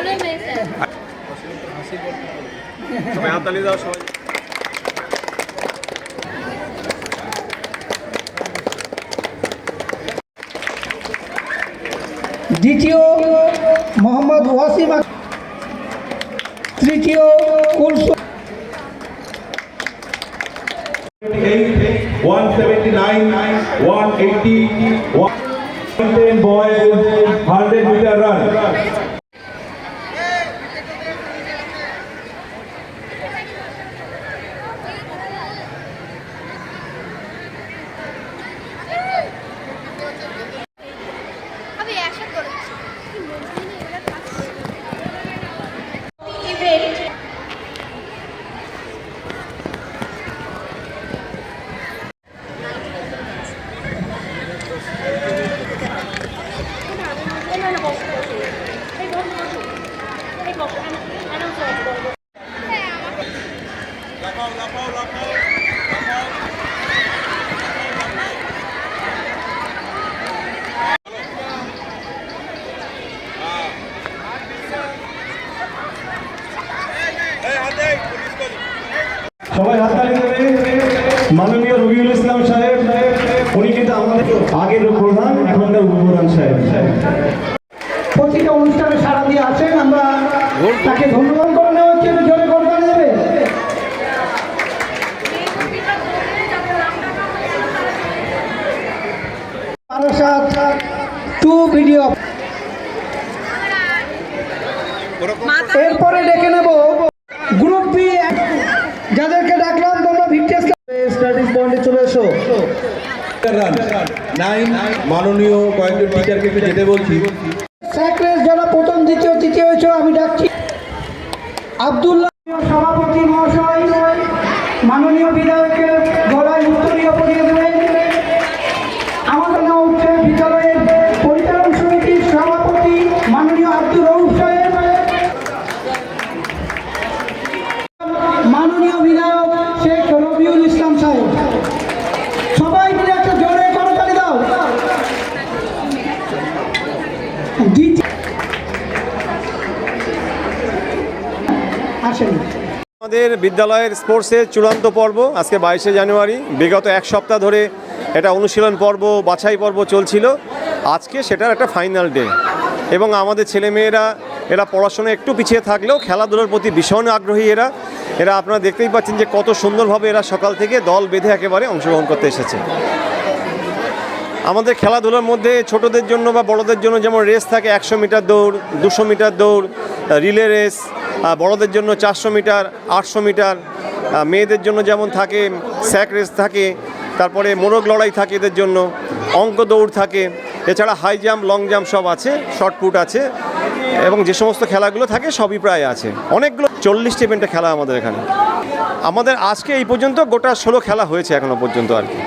ভালো মেয়ে সবাই হাততালি দাও সবাই। দ্বিতীয় মোহাম্মদ ওয়াসিম তৃতীয় কুলসু ওয়ান সেভেন্টি নাইন সবাই হাততালি দেবে মাননীয় রবিউল ইসলাম সাহেব, উনি কিন্তু আমাদের আগের প্রধান, এখনকার উপপ্রধান সাহেব প্রতিটা অনুষ্ঠানে সারা দিয়ে আছেন আমরা তাকে ধন্যবাদ করে নেওয়া হচ্ছে একটু জোরে করতে দেবে বারাসাত টু ভিডিও এরপরে ডেকে নেব গ্রুপ বি যাদেরকে ডাকলাম তোমরা ভিক্টেস স্টার্টিং পয়েন্টে চলে এসো। রান নাইন মাননীয় কয়েকজন টিচারকে একটু যেতে বলছি। স্যাক্রেস যারা প্রথম দ্বিতীয় তৃতীয় হয়েছে আমি ডাকছি। আবদুল্লাহ সভাপতি মহাশয় মাননীয় বিধায়কের আসেন। আমাদের বিদ্যালয়ের স্পোর্টসের চূড়ান্ত পর্ব আজকে বাইশে জানুয়ারি। বিগত এক সপ্তাহ ধরে এটা অনুশীলন পর্ব, বাছাই পর্ব চলছিল। আজকে সেটার একটা ফাইনাল ডে এবং আমাদের ছেলেমেয়েরা, এরা পড়াশোনা একটু পিছিয়ে থাকলেও খেলাধুলার প্রতি ভীষণ আগ্রহী এরা। এরা আপনারা দেখতেই পাচ্ছেন যে কত সুন্দরভাবে এরা সকাল থেকে দল বেঁধে একেবারে অংশগ্রহণ করতে এসেছে। আমাদের খেলাধুলার মধ্যে ছোটদের জন্য বা বড়দের জন্য যেমন রেস থাকে একশো মিটার দৌড়, দুশো মিটার দৌড় রিলে রেস বড়দের জন্য চারশো মিটার, আটশো মিটার মেয়েদের জন্য যেমন থাকে, স্যাক রেস থাকে, তারপরে মোরগ লড়াই থাকে এদের জন্য, অঙ্ক দৌড় থাকে, এছাড়া হাই জাম্প, লং জাম্প সব আছে, শর্ট পুট আছে, এবং যে সমস্ত খেলাগুলো থাকে সবই প্রায় আছে। অনেকগুলো, চল্লিশটি ইভেন্টে খেলা আমাদের এখানে। আমাদের আজকে এই পর্যন্ত গোটা ষোলো খেলা হয়েছে এখনও পর্যন্ত আর কি।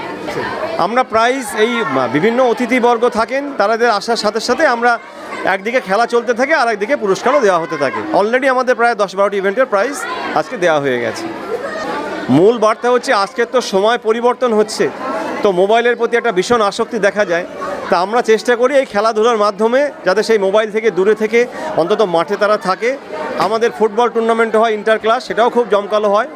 আমরা প্রাইজ এই বিভিন্ন অতিথিবর্গ থাকেন তাদের আসার সাথে সাথে আমরা একদিকে খেলা চলতে থাকে আর একদিকে পুরস্কারও দেওয়া হতে থাকে। অলরেডি আমাদের প্রায় দশ বারোটি ইভেন্টের প্রাইজ আজকে দেওয়া হয়ে গেছে। মূল বার্তা হচ্ছে, আজকের তো সময় পরিবর্তন হচ্ছে। তো মোবাইলের প্রতি একটা ভীষণ আসক্তি দেখা যায়। তা আমরা চেষ্টা করি এই খেলাধুলার মাধ্যমে যাতে সেই মোবাইল থেকে দূরে থেকে অন্তত মাঠে তারা থাকে। আমাদের ফুটবল টুর্নামেন্ট হয় ইন্টার ক্লাস সেটাও খুব জমকালো হয়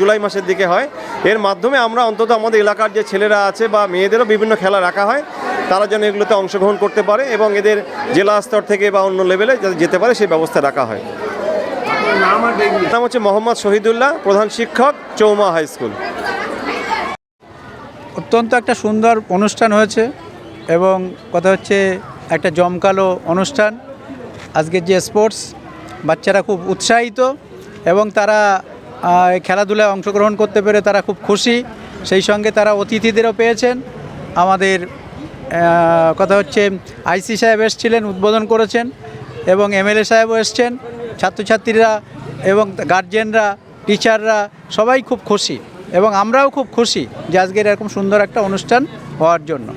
জুলাই মাসের দিকে হয়। এর মাধ্যমে আমরা অন্তত আমাদের এলাকার যে ছেলেরা আছে বা মেয়েদেরও বিভিন্ন খেলা রাখা হয়। তারা যেন এগুলোতে অংশগ্রহণ করতে পারে এবং এদের জেলা স্তর থেকে বা অন্য লেভেলে যাতে যেতে পারে সেই ব্যবস্থা রাখা হয়। নাম হচ্ছে মোহাম্মদ শহীদুল্লাহ, প্রধান শিক্ষক, চৌমা হাই স্কুল। অত্যন্ত একটা সুন্দর অনুষ্ঠান হয়েছে এবং কথা হচ্ছে একটা জমকালো অনুষ্ঠান। আজকের যে স্পোর্টস বাচ্চারা খুব উৎসাহিত এবং তারা খেলাধুলায় অংশগ্রহণ করতে পেরে তারা খুব খুশি। সেই সঙ্গে তারা অতিথিদেরও পেয়েছেন। আমাদের কথা হচ্ছে, আইসি সাহেব এসেছিলেন, উদ্বোধন করেছেন এবং এমএলএ সাহেবও এসছেন, ছাত্রছাত্রীরা এবং গার্জেনরা, টিচাররা সবাই খুব খুশি এবং আমরাও খুব খুশি যে আজকের এরকম সুন্দর একটা অনুষ্ঠান হওয়ার জন্য।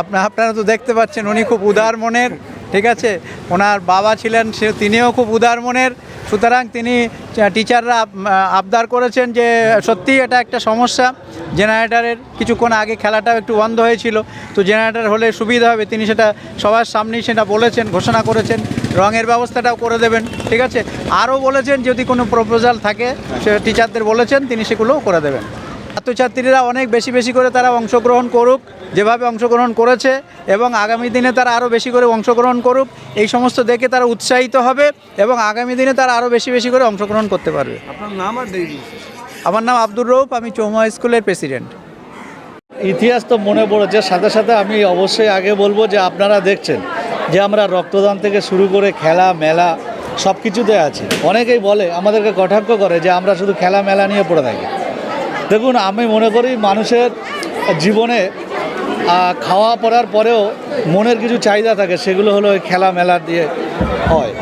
আপনা আপনারা তো দেখতে পাচ্ছেন, উনি খুব উদার মনের ঠিক আছে? ওনার বাবা ছিলেন, সে তিনিও খুব উদার মনের। সুতরাং তিনি টিচাররা আবদার করেছেন যে সত্যিই এটা একটা সমস্যা। জেনারেটারের কিছুক্ষণ আগে খেলাটাও একটু বন্ধ হয়েছিল। তো জেনারেটার হলে সুবিধা হবে। তিনি সেটা সবার সামনেই সেটা বলেছেন, ঘোষণা করেছেন। রঙের ব্যবস্থাটাও করে দেবেন। ঠিক আছে? আরও বলেছেন, যদি কোনো প্রপোজাল থাকে, সে টিচারদের বলেছেন, তিনি সেগুলোও করে দেবেন। ছাত্রছাত্রীরা অনেক বেশি বেশি করে তারা অংশগ্রহণ করুক যেভাবে অংশগ্রহণ করেছে এবং আগামী দিনে তারা আরও বেশি করে অংশগ্রহণ করুক এই সমস্ত দেখে তারা উৎসাহিত হবে এবং আগামী দিনে তারা আরও বেশি বেশি করে অংশগ্রহণ করতে পারবে। আপনার নাম আর আমার নাম আব্দুর রৌফ আমি চৌমা স্কুলের প্রেসিডেন্ট। ইতিহাস তো মনে পড়েছে সাথে সাথে আমি অবশ্যই আগে বলব যে আপনারা দেখছেন যে আমরা রক্তদান থেকে শুরু করে খেলা মেলা সব কিছুতে আছি। অনেকেই বলে আমাদেরকে কটাক্ষ করে যে আমরা শুধু খেলা মেলা নিয়ে পড়ে থাকি। দেখুন, আমি মনে করি মানুষের জীবনে খাওয়া পড়ার পরেও মনের কিছু চাহিদা থাকে, সেগুলো হলো খেলা মেলা দিয়ে হয়।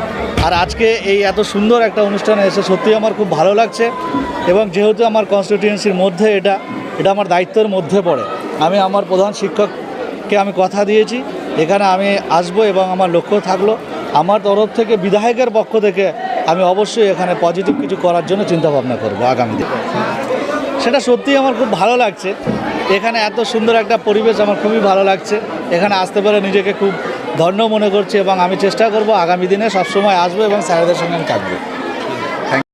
আর আজকে এই এত সুন্দর একটা অনুষ্ঠানে এসে সত্যি আমার খুব ভালো লাগছে এবং যেহেতু আমার কনস্টিটিউয়েন্সির মধ্যে এটা এটা আমার দায়িত্বের মধ্যে পড়ে, আমি আমার প্রধান শিক্ষককে আমি কথা দিয়েছি, এখানে আমি আসব এবং আমার লক্ষ্য থাকল। আমার তরফ থেকে বিধায়কের পক্ষ থেকে আমি অবশ্যই এখানে পজিটিভ কিছু করার জন্য চিন্তা ভাবনা আগামী আগামীতে সেটা সত্যিই আমার খুব ভালো লাগছে। এখানে এত সুন্দর একটা পরিবেশ আমার খুবই ভালো লাগছে। এখানে আসতে পারে নিজেকে খুব ধন্য মনে করছি এবং আমি চেষ্টা করব আগামী দিনে সবসময় আসব এবং স্যারেদের সঙ্গে আমি থাকব।